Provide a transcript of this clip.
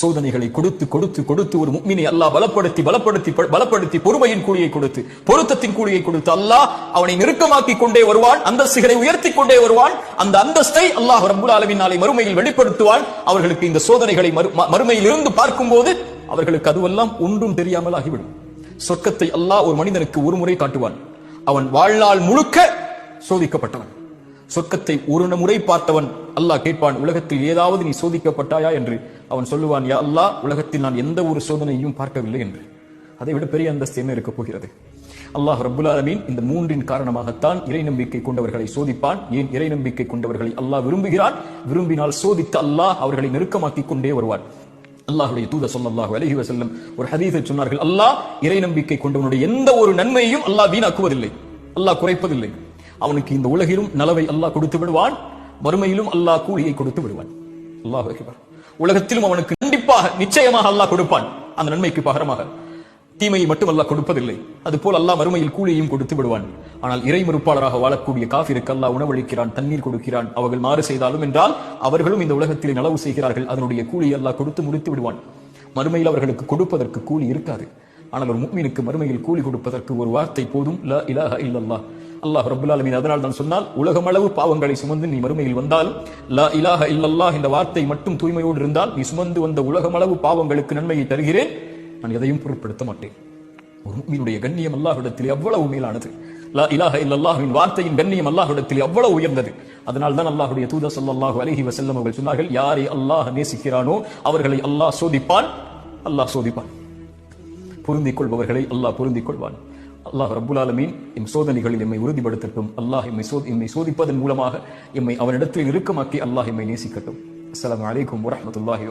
சோதனைகளை கொடுத்து கொடுத்து கொடுத்து ஒரு முக்மினை அல்லாஹ் பலப்படுத்தி பலப்படுத்தி பலப்படுத்தி பொறுமையின் கூலியை கொடுத்து பொருத்தத்தின் கூலியை கொடுத்து அல்லாஹ் அவனை நெருக்கமாக்கி கொண்டே வருவான் அந்தஸ்துகளை உயர்த்தி கொண்டே வருவான் அந்த அந்தஸ்தை அல்லாஹ் ரபுல் அளவின் நாளை மறுமையில் வெளிப்படுத்துவான். அவர்களுக்கு இந்த சோதனைகளை மறுமையில் இருந்து பார்க்கும்போது அவர்களுக்கு அதுவெல்லாம் ஒன்றும் தெரியாமல் ஆகிவிடும் சொர்க்கத்தை அல்லாஹ் ஒரு மனிதனுக்கு ஒரு முறை காட்டுவான். அவன் வாழ்நாள் முழுக்க சோதிக்கப்பட்டவன். சொர்க்கத்தை ஒரு முறை பார்த்தவன் அல்லாஹ் கேட்பான் உலகத்தில் ஏதாவது நீ சோதிக்கப்பட்டாயா என்று. அவன் சொல்லுவான் யா அல்லாஹ் உலகத்தில் நான் எந்த ஒரு சோதனையும் பார்க்கவில்லை என்று. அதை விட பெரிய அந்தஸ்து என்ன இருக்கப் போகிறது? அல்லாஹ் ரபுல்லாலமீன் இந்த மூன்றின் காரணமாகத்தான் இறை நம்பிக்கை கொண்டவர்களை சோதிப்பான். ஏன் இறை நம்பிக்கை கொண்டவர்களை அல்லாஹ் விரும்புகிறான்? விரும்பினால் சோதித்து அல்லாஹ் அவர்களை நெருக்கமாக்கிக் கொண்டே வருவான். அல்லாஹுடைய தூத ஸல்லல்லாஹு அலஹி வசல்லம் ஒரு ஹதீஸை சொன்னார்கள் அல்லாஹ் இறை நம்பிக்கை கொண்டவனுடைய எந்த ஒரு நன்மையையும் அல்லாஹ் வீணாக்குவதில்லை. அல்லாஹ் குறைப்பதில்லை. அவனுக்கு இந்த உலகிலும் நலவை அல்லாஹ் கொடுத்து விடுவான் மறுமையிலும் அல்லாஹ் கூலியை கொடுத்து விடுவான். அல்லாஹ் உலகத்திலும் அவனுக்கு கண்டிப்பாக நிச்சயமாக அல்லாஹ் கொடுப்பான். அந்த நன்மைக்கு பகரமாக. தீமையை மட்டும் அல்லாஹ் கொடுப்பதில்லை. அதுபோல் அல்லாஹ் மறுமையில் கூலியையும் கொடுத்து விடுவான். ஆனால் இறை மறுப்பாளராக வாழக்கூடிய காஃபிருக்கு அல்லாஹ் உணவளிக்கிறான் தண்ணீர் கொடுக்கிறான். அவர்கள் மாறு செய்தாலும் என்றால் அவர்களும் இந்த உலகத்தில் நலவு செய்கிறார்கள். அதனுடைய கூலியை அல்லாஹ் கொடுத்து முடித்து விடுவான். மறுமையில் அவர்களுக்கு கொடுப்பதற்கு கூலி இருக்காது. ஆனால் ஒரு முக்மீனுக்கு மறுமையில் கூலி கொடுப்பதற்கு ஒரு வார்த்தை போதும். ல இலாஹ இல்லல்லா அல்லாஹ் ரப்புல் ஆலமீன் அதனால் தான் சொன்னால் உலகமளவு பாவங்களை சுமந்து நீ மறுமையில் வந்தால் லா இலாஹ இல்லல்லாஹ் இந்த வார்த்தை மட்டும் தூய்மையோடு இருந்தால் நீ சுமந்து வந்த உலகமளவு பாவங்களுக்கு நன்மையை தருகிறேன். நான் எதையும் பொருட்படுத்த மாட்டேன். ஒரு மீனுடைய கண்ணியம் அல்லாஹிடத்தில் எவ்வளவு மேலானது. லா இலாஹ இல்லல்லாஹின் வார்த்தையின் கண்ணியம் அல்லாஹிடத்தில் எவ்வளவு உயர்ந்தது. அதனால் தான் அல்லாஹுடைய தூதர் சல்லாஹு அலஹி வசல்லம் அவர்கள் சொன்னார்கள் யாரை அல்லாஹ் நேசிக்கிறானோ அவர்களை அல்லாஹ் சோதிப்பான். அல்லாஹ் சோதிப்பான். பொருந்திக் கொள்பவர்களை அல்லாஹ் பொருந்திக் கொள்வான். அல்லாஹ் ரப்புல் ஆலமீன் எம் சோதனைகளில் எம்மை உறுதிப்படுத்தட்டும். அல்லாஹ் எம்மை சோதி எம்மை சோதிப்பதன் மூலமாக எம்மை அவனிடத்தில் இறுக்கமாக்கி அல்லாஹ் எம்மை நேசிக்கட்டும். அஸ்லாம் வலைக்கம் வரமத்துல்லாஹி